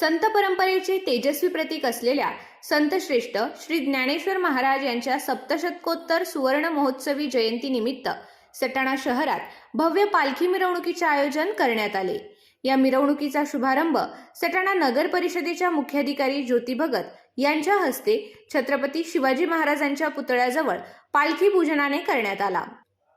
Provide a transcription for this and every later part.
संत परंपरेचे तेजस्वी प्रतीक असलेल्या संतश्रेष्ठ श्री ज्ञानेश्वर महाराज यांच्या सप्तशतकोत्तर सुवर्ण महोत्सवी जयंतीनिमित्त सटाणा शहरात भव्य पालखी मिरवणुकीचे आयोजन करण्यात आले. या मिरवणुकीचा शुभारंभ सटाणा नगर परिषदेच्या मुख्याधिकारी ज्योती भगत यांच्या हस्ते छत्रपती शिवाजी महाराजांच्या पुतळ्याजवळ पालखी पूजनाने करण्यात आला.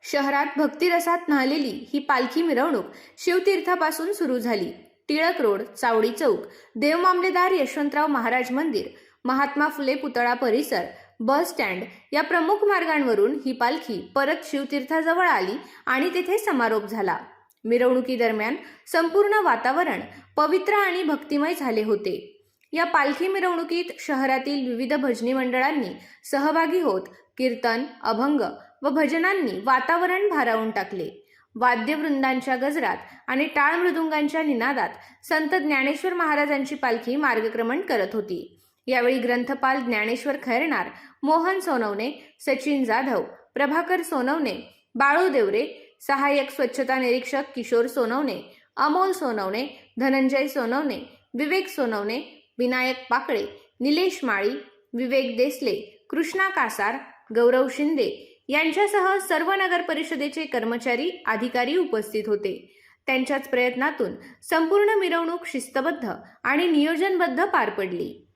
शहरात भक्तिरसात न्हालेली ही पालखी मिरवणूक शिवतीर्थापासून सुरू झाली. टिळक रोड चावडी चौक देवमामलेदार यशवंतराव महाराज मंदिर महात्मा फुले पुतळा परिसर बस स्टँड या प्रमुख मार्गांवरून ही पालखी परत शिवतीर्थाजवळ आली आणि तेथे समारोप झाला. मिरवणुकीदरम्यान संपूर्ण वातावरण पवित्र आणि भक्तिमय झाले होते. या पालखी मिरवणुकीत शहरातील विविध भजनी मंडळांनी सहभागी होत कीर्तन अभंग व भजनांनी वातावरण भारावून टाकले. वाद्यवृंदांच्या गजरात आणि टाळ मृदुंगांच्या निनादात संत ज्ञानेश्वर महाराजांची पालखी मार्गक्रमण करत होती. यावेळी ग्रंथपाल ज्ञानेश्वर खैरणार मोहन सोनवणे सचिन जाधव प्रभाकर सोनवणे बाळू देवरे सहाय्यक स्वच्छता निरीक्षक किशोर सोनवणे अमोल सोनवणे धनंजय सोनवणे विवेक सोनवणे विनायक पाकळे निलेश माळी विवेक देसले कृष्णा कासार गौरव शिंदे यांच्यासह सर्व नगर परिषदेचे कर्मचारी अधिकारी उपस्थित होते. त्यांच्याच प्रयत्नातून संपूर्ण मिरवणूक शिस्तबद्ध आणि नियोजनबद्ध पार पडली.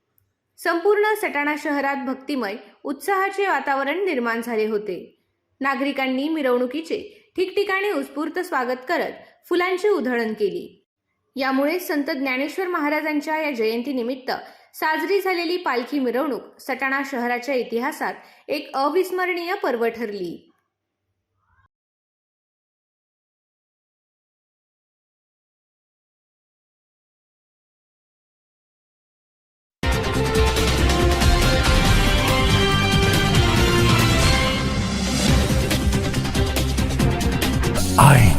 संपूर्ण सटाणा शहरात भक्तिमय उत्साहाचे वातावरण निर्माण झाले होते. नागरिकांनी मिरवणुकीचे ठिकठिकाणी उत्स्फूर्त स्वागत करत फुलांची उधळण केली. यामुळे संत ज्ञानेश्वर महाराजांच्या या जयंतीनिमित्त साजरी झालेली पालखी मिरवणूक सटाणा शहराच्या इतिहासात एक अविस्मरणीय पर्व ठरली. आई